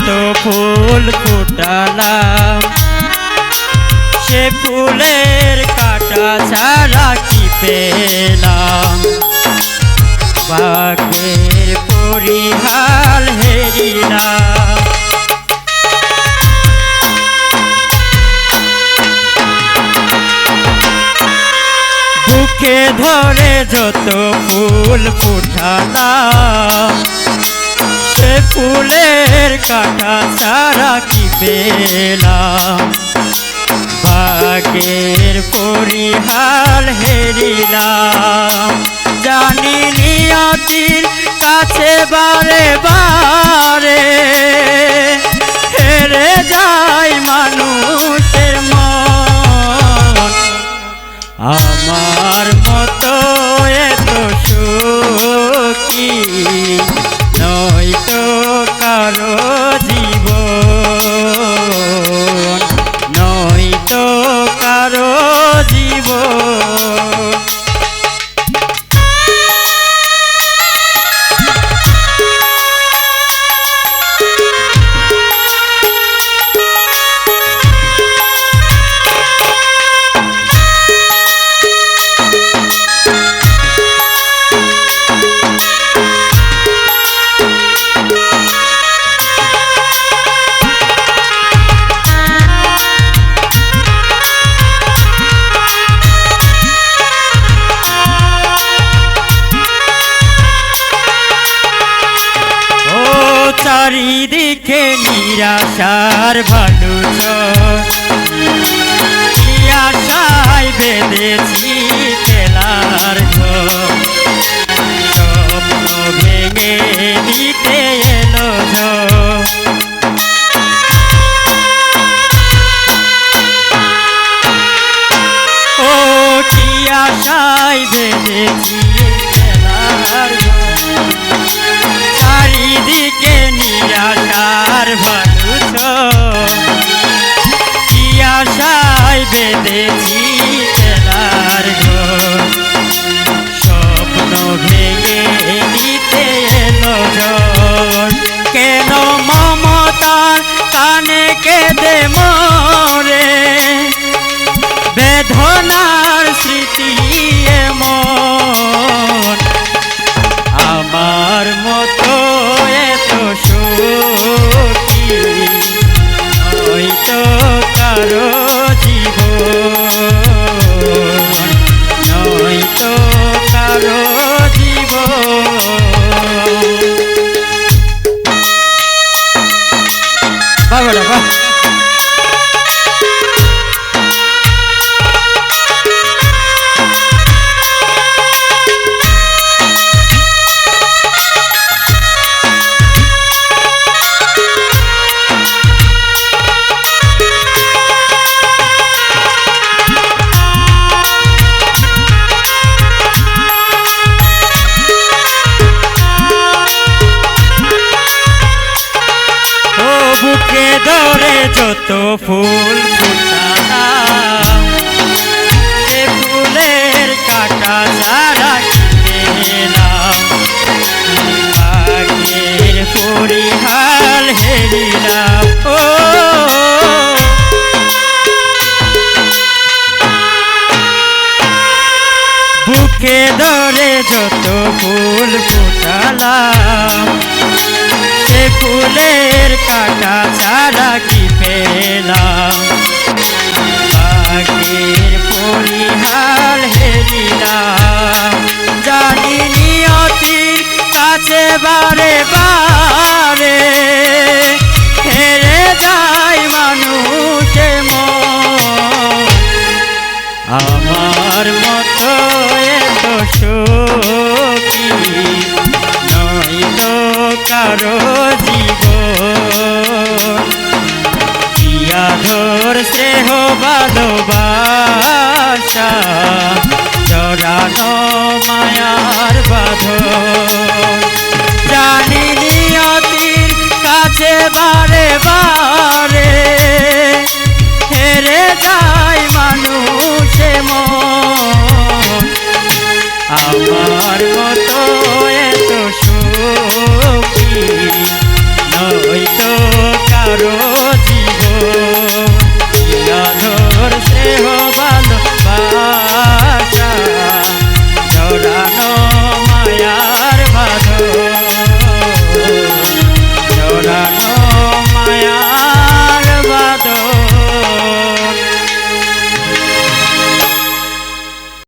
যত ফুল ফুটালাম। সে ফুলের কাটা ছাড়া কি পেলাম বাকের পরিহাল হেরিলাম বুকে ধরে যত ফুল ফুটালাম ফুলের কাটা সারা কি পেলাম ভাগের পরিহাল হেরিলাম জানি নিয়তির কাছে বারে বারে হেরে যায় মানুষের মন। আমার চারিদিকে নিরাশার ভালু আশায় বেঁধেছি খেলার। স্বপ্ন ভেঙে দিতে এলো। ও বেঁধেছি খেলার। চারিদিকে বেঁধেছি খেলার স্বপ্ন ভেঙে দিতে এলো কেন মমতার কানে কেঁদে যত ফুল ফুটালাম সে ফুলের কাটা ছাড়া কিনেলাম পরিহাল হেরিলাম ও, বুকে ধরে যত ফুল ফুটালাম ফুলের কাটা ছাড়া কি পেলাম? পাখির পরিহাল হেরিলাম জানি নিয়তির কাছে বারে বারে। হেরে যায় মানুষে আমার মতো এত সুখী নয় কারও আদর স্নেহ ভালোবাসা। জড়ানো মায়ার বাঁধন। জানি নিয়তির কাছে বারে বারে। হেরে যায় মানুষে মন। আমার